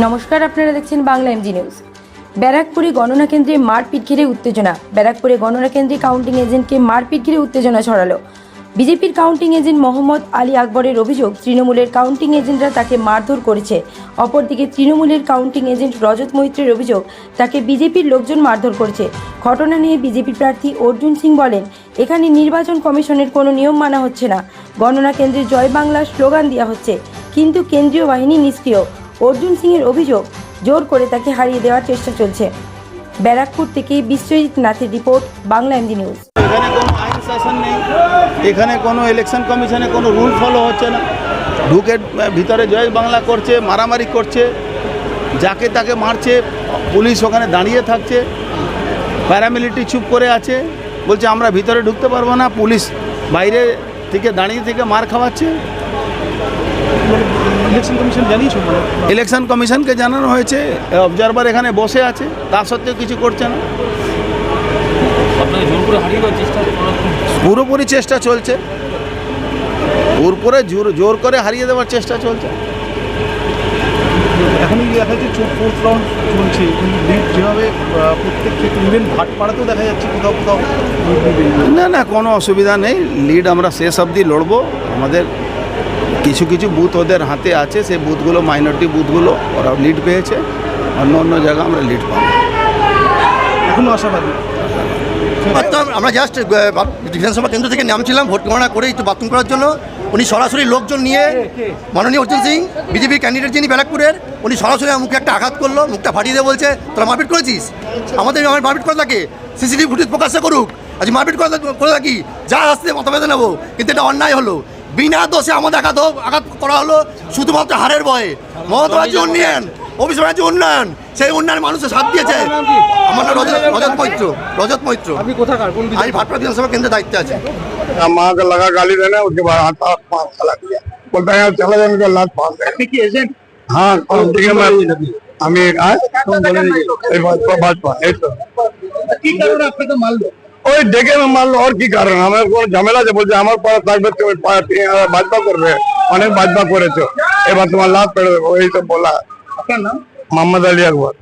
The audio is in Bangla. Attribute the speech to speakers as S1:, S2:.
S1: নমস্কার, আপনারা দেখছেন বাংলা এমজি নিউজ ব্যারাকপুরে গণনা কেন্দ্রে মারপিট ঘিরে উত্তেজনা। ব্যারাকপুরে গণনা কেন্দ্রে কাউন্টিং এজেন্টকে মারপিট ঘিরে উত্তেজনা ছড়ালো। বিজেপির কাউন্টিং এজেন্ট মোহাম্মদ আলী আকবরের অভিযোগ, তৃণমূলের কাউন্টিং এজেন্টরা তাকে মারধর করেছে। অপরদিকে তৃণমূলের কাউন্টিং এজেন্ট রজত মৈত্রের অভিযোগ, তাকে বিজেপির লোকজন মারধর করেছে। ঘটনা নিয়ে বিজেপি প্রার্থী অর্জুন সিং বলেন, এখানে নির্বাচন কমিশনের কোনো নিয়ম মানা হচ্ছে না। গণনা কেন্দ্রে জয় বাংলা স্লোগান দেওয়া হচ্ছে। কিন্তু কেন্দ্রীয় বাহিনী নিষ্ক্রিয়। অর্জুন সিংয়ের অভিযোগ, জোর করে তাকে হারিয়ে দেওয়ার চেষ্টা চলছে। ব্যারাকপুর থেকে বিশ্বজিৎ নাথের রিপোর্ট, বাংলা এমডি নিউজ।
S2: এখানে কোনো আইন শাসন নেই। এখানে কোনো ইলেকশন কমিশনে কোনো রুল ফলো হচ্ছে না। ঢুকে ভিতরে জয় বাংলা করছে, মারামারি করছে, যাকে তাকে মারছে, পুলিশ ওখানে দাঁড়িয়ে থাকছে প্যারামিলিটারি চুপ করে আছে, বলছে আমরা ভিতরে ঢুকতে পারব না, পুলিশ বাইরে থেকে, দাঁড়িয়ে থেকে মার খাওয়াচ্ছে।
S3: ইলেকশন কমিশন জানিয়েছো? মানে
S2: ইলেকশন কমিশনকে জানানো হয়েছে অবজারভার এখানে বসে আছে তা সত্ত্বেও কিছু করছে না। পুরোপুরি চেষ্টা চলছে। পুরোপুরে জোর জোর করে হারিয়ে দেওয়ার চেষ্টা চলছে।
S3: এখনই দেখা যাচ্ছে ফোর্থ রাউন্ড চলছে লিড যেভাবে প্রত্যেক ক্ষেত্রে ইভেন ভাটপাড়াতেও দেখা যাচ্ছে কোথাও কোথাও
S2: না না কোনো অসুবিধা নেই। লিড আমরা শেষ অবধি লড়বো। আমাদের কিছু কিছু বুথ ওদের হাতে আছে সেই বুথগুলো মাইনরিটি বুথগুলো ওরা লিড পেয়েছে। অন্য অন্য জায়গা আমরা লিড পাবো।
S3: এখনও আশাবাদী
S4: আমরা জাস্ট বিধানসভা কেন্দ্র থেকে নামছিলাম ভোট গণনা করে একটু বাথরুম করার জন্য। উনি সরাসরি লোকজন নিয়ে মাননীয় অর্জুন সিং বিজেপির ক্যান্ডিডেট যিনি ব্যারাকপুরের উনি সরাসরি আমার মুখে একটা আঘাত করল মুখটা ফাটিয়ে দিয়ে বলছে তোরা মারপিট করেছিস? আমাদের আমার মারপিট করে থাকে সিসিটিভি ফুটেজ প্রকাশ করুক। আজ মারপিট করে করে থাকি যা আসতে মতভেদে নেব। কিন্তু এটা অন্যায় হলো। বিনা দোষে আমাদের আঘাত হোক আঘাত করা হলো শুধুমাত্র হারের ভয়ে মমতা ব্যানার্জি উন্নয়ন অভিষেক ব্যানার্জি উন্নয়ন সেই উন্নয়ন মানুষের সাথ দিয়েছে আমার নাম রজত রজত মৈত্র রজত মৈত্র
S3: আপনি কোথাকার কোন
S4: আমি ভাটপাড়া বিধানসভা কেন্দ্রে দায়িত্বে আছে
S5: माँ का लगा गाली देना उसके बाद हाथ हाथ पाँच तलाक दिया बोलता है यार चला जाने का लात पाँच
S3: আপনি কি এজেন্ট
S5: हाँ कौन ठीक है मैं আমি আজ এই ভাজপা ভাজপা এই তো
S3: কি কারণে আপনাকে মারলো
S5: ওই ডেকে মারলো, ওর কি কারণ? আমার কোনো ঝামেলা আছে? বলছে, আমার পাড়া থাকবে, তুমি বাজবা করবে। অনেক ভাজপা করেছ। এবার তোমার লাভ পেড়ে দেবো। এই তো বলা। মোহাম্মদ আলী আকবর।